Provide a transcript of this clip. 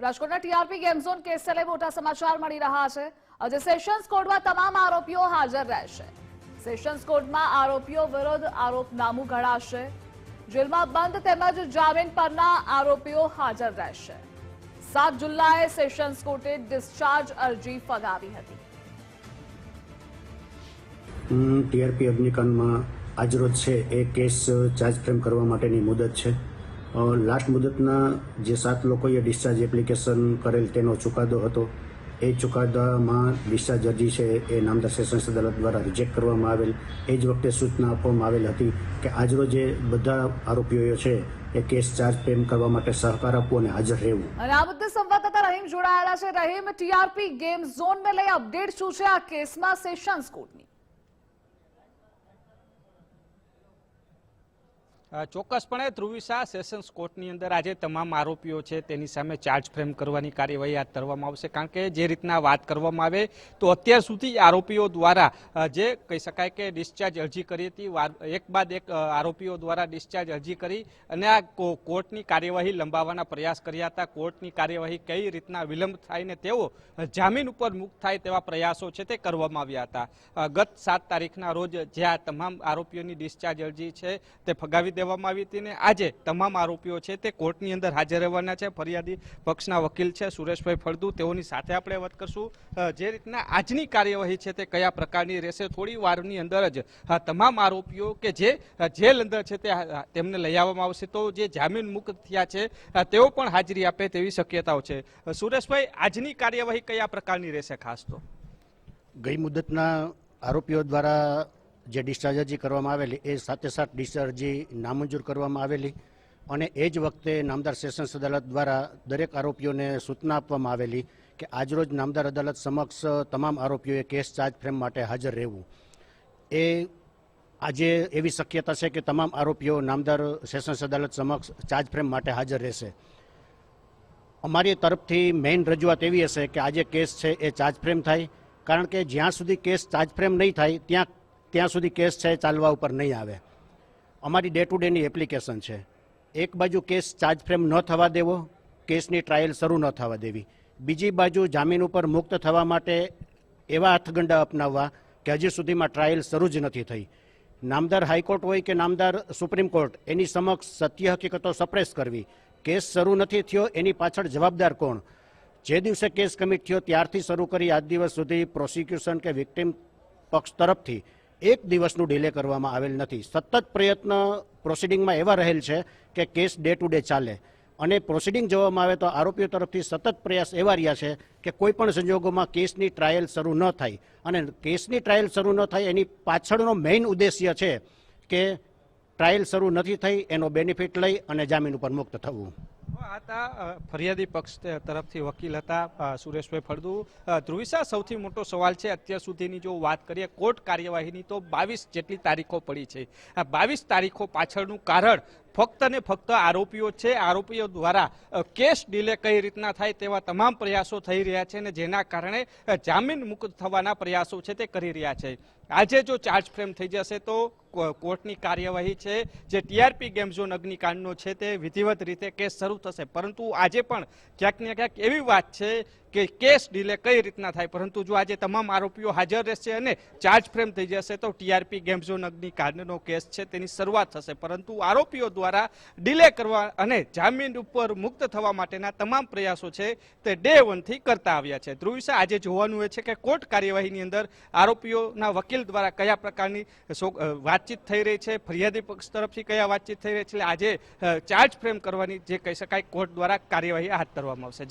રાજકોટના TRP game zone કેસને મોટા સમાચાર મળી રહ્યા છે. આજે સેશન્સ કોર્ટમાં તમામ આરોપીઓ હાજર રહેશે. સેશન્સ કોર્ટમાં આરોપીઓ વિરુદ્ધ આરોપનામું ઘડાશે. જેલમાં બંધ તેમજ જામીન પરના આરોપીઓ હાજર રહેશે. સાત જુલાઈએ સેશન્સ કોર્ટે ડિસ્ચાર્જ અરજી ફગાવી હતી. ટીઆરપી અગ્નિકાંડમાં આજરોજ છે એ કેસ ચાર્જ ફ્રેમ કરવા માટેની મુદત છે. લાસ્ટ મુદતના જે સાત લોકોએ ડિસ્ચાર્જ એપ્લિકેશન કરેલ તેનો ચુકાદો હતો. એ ચુકાદામાં ડિસ્ચાર્જ અરજી છે એ નામદાર સેશન્સ અદાલત દ્વારા રિજેક્ટ કરવામાં આવેલ. એ જ વખતે સૂચના આપવામાં આવેલ હતી કે આજરોજ જે બધા આરોપીઓ છે એ કેસ ચાર્જ પ્રેમ કરવા માટે સહકાર આપવો અને હાજર રહેવું. અને આ મુદ્દે સંવાદદાતા રહીમ જોડાયેલા છે. રહીમ, ટીઆરપી ગેમ ઝોનને લઈ અપડેટ શું છે આ કેસમાં સેશન્સ કોર્ટની? ચોક્કસપણે ધ્રુવિસા સેશન્સ કોર્ટની અંદર આજે તમામ આરોપીઓ છે તેની સામે ચાર્જ ફ્રેમ કરવાની કાર્યવાહી હાથ ધરવામાં આવશે. કારણ કે જે રીતના વાત કરવામાં આવે તો અત્યાર સુધી આરોપીઓ દ્વારા જે કહી શકાય કે ડિસ્ચાર્જ અરજી કરી હતી એક બાદ એક આરોપીઓ દ્વારા ડિસ્ચાર્જ અરજી કરી અને આ કોર્ટની કાર્યવાહી લંબાવવાના પ્રયાસ કર્યા હતા. કોર્ટની કાર્યવાહી કઈ રીતના વિલંબ થાય ને તેઓ જામીન ઉપર મુક્ત થાય તેવા પ્રયાસો છે તે કરવામાં આવ્યા હતા. ગત સાત તારીખના રોજ જે આ તમામ આરોપીઓની ડિસ્ચાર્જ અરજી છે તે ફગાવી દેવામાં આવી હતી ને આજે તમામ આરોપીઓ છે તે કોર્ટની અંદર હાજર રહેવાના છે. ફરિયાદી પક્ષના વકીલ છે સુરેશભાઈ ફળદુ. તેઓની સાથે આપણે વાત કરશું. જે રીતના આજની કાર્યવાહી છે તે કયા પ્રકારની રહેશે? થોડી વારની અંદર જ તમામ આરોપીઓ કે જે જેલ અંદર છે તે તેમને લઈ આવવામાં આવશે. તો જે જામીન મુક્ત થયા છે તેઓ પણ હાજરી આપે તેવી શક્યતાઓ છે. સુરેશભાઈ, આજની કાર્યવાહી કયા પ્રકારની રહેશે ખાસ તો? ગઈ મુદતના આરોપીઓ દ્વારા જે ડિસ્ચાર્જ કરવામાં આવેલી, એ સાથે સાથ ડિસ્ચાર્જી નામંજૂર કરવામાં આવેલી અને એ જ વખતે નામદાર સેશન્સ અદાલત દ્વારા દરેક આરોપીઓને સૂચના આપવામાં આવેલી કે આજરોજ નામદાર અદાલત સમક્ષ તમામ આરોપીઓએ કેસ ચાર્જ ફ્રેમ માટે હાજર રહેવું. એ આજે એવી શક્યતા છે કે તમામ આરોપીઓ નામદાર સેશન્સ અદાલત સમક્ષ ચાર્જ ફ્રેમ માટે હાજર રહેશે. અમારી તરફથી મેઇન રજૂઆત એવી હશે કે આજે કેસ છે એ ચાર્જ ફ્રેમ થાય, કારણ કે જ્યાં સુધી કેસ ચાર્જ ફ્રેમ નહીં થાય, ત્યાં ત્યાં સુધી કેસ છે ચાલવા ઉપર નહીં આવે. અમારી ડે ટુ ડેની એપ્લિકેશન છે. એક બાજુ કેસ ચાર્જ ફ્રેમ ન થવા દેવો, કેસની ટ્રાયલ શરૂ ન થવા દેવી. બીજી બાજુ જામીન ઉપર મુક્ત થવા માટે એવા હાથગંડા અપનાવવા કે હજી સુધીમાં ટ્રાયલ શરૂ જ નથી થઈ. નામદાર હાઈકોર્ટ હોય કે નામદાર સુપ્રીમ કોર્ટ, એની સમક્ષ સત્ય હકીકતો સપ્રેસ કરવી. કેસ શરૂ નથી થયો, એની પાછળ જવાબદાર કોણ? જે દિવસે કેસ કમિટ થયો, ત્યારથી શરૂ કરી આજ દિવસ સુધી પ્રોસિક્યુશન કે વિક્ટિમ પક્ષ તરફથી એક દિવસનું ડિલે કરવામાં આવેલ નથી. સતત પ્રયત્ન પ્રોસિડિંગમાં એવા રહેલ છે કે કેસ ડે ટુ ડે ચાલે. અને પ્રોસિડિંગ જોવામાં આવે તો આરોપીઓ તરફથી સતત પ્રયાસ એવા રહ્યા છે કે કોઈ પણ સંજોગોમાં કેસની ટ્રાયલ શરૂ ન થાય. અને કેસની ટ્રાયલ શરૂ ન થાય એની પાછળનો મેઇન ઉદ્દેશ્ય છે કે ટ્રાયલ શરૂ નથી થઈ એનો બેનિફિટ લઈ અને જામીન ઉપર મુક્ત થવું. હતા ફરિયાદી પક્ષ તરફથી વકીલ હતા સુરેશભાઈ ફળદુ. ધ્રુવિસા સૌથી મોટો સવાલ છે, અત્યાર સુધીની જો વાત કરીએ, કોર્ટ કાર્યવાહીની તો બાવીસ જેટલી તારીખો પડી છે. આ બાવીસ તારીખો પાછળનું કારણ ફક્ત ને ફક્ત આરોપીઓ છે. આરોપીઓ દ્વારા કેસ ડીલે કઈ રીતના થાય તેવા તમામ પ્રયાસો થઈ રહ્યા છે અને જેના કારણે જામીન મુક્ત થવાના પ્રયાસો છે તે કરી રહ્યા છે. આજે જો ચાર્જ ફ્રેમ થઈ જશે તો કોર્ટની કાર્યવાહી છે. જે ટીઆરપી ગેમ ઝોન અગ્નિકાંડનો છે તે વિધિવત રીતે કેસ શરૂ થશે. પરંતુ આજે પણ ક્યાંક ને ક્યાંક એવી વાત છે કે કેસ ડીલે કઈ રીતના થાય? પરંતુ જો આજે તમામ આરોપીઓ હાજર રહેશે અને ચાર્જ ફ્રેમ થઈ જશે, તો ટીઆરપી ગેમ ઝોન અગ્નિકાંડનો કેસ છે, તેની શરૂઆત થશે. પરંતુ આરોપીઓ દ્વારા ડીલે કરવા અને જામીન ઉપર મુક્ત થવા માટેના તમામ પ્રયાસો છે, તે ડે વનથી કરતા આવ્યા છે. ધ્રુવિસા આજે જોવાનું એ છે કે કોર્ટ કાર્યવાહીની અંદર આરોપીઓના વકીલ દ્વારા કયા પ્રકારની વાતચીત થઈ રહી છે, ફરિયાદી પક્ષ તરફથી કયા વાતચીત થઈ રહી છે, એટલે આજે ચાર્જ ફ્રેમ કરવાની જે કહી શકાય, કોર્ટ દ્વારા કાર્યવાહી હાથ ધરવામાં આવશે.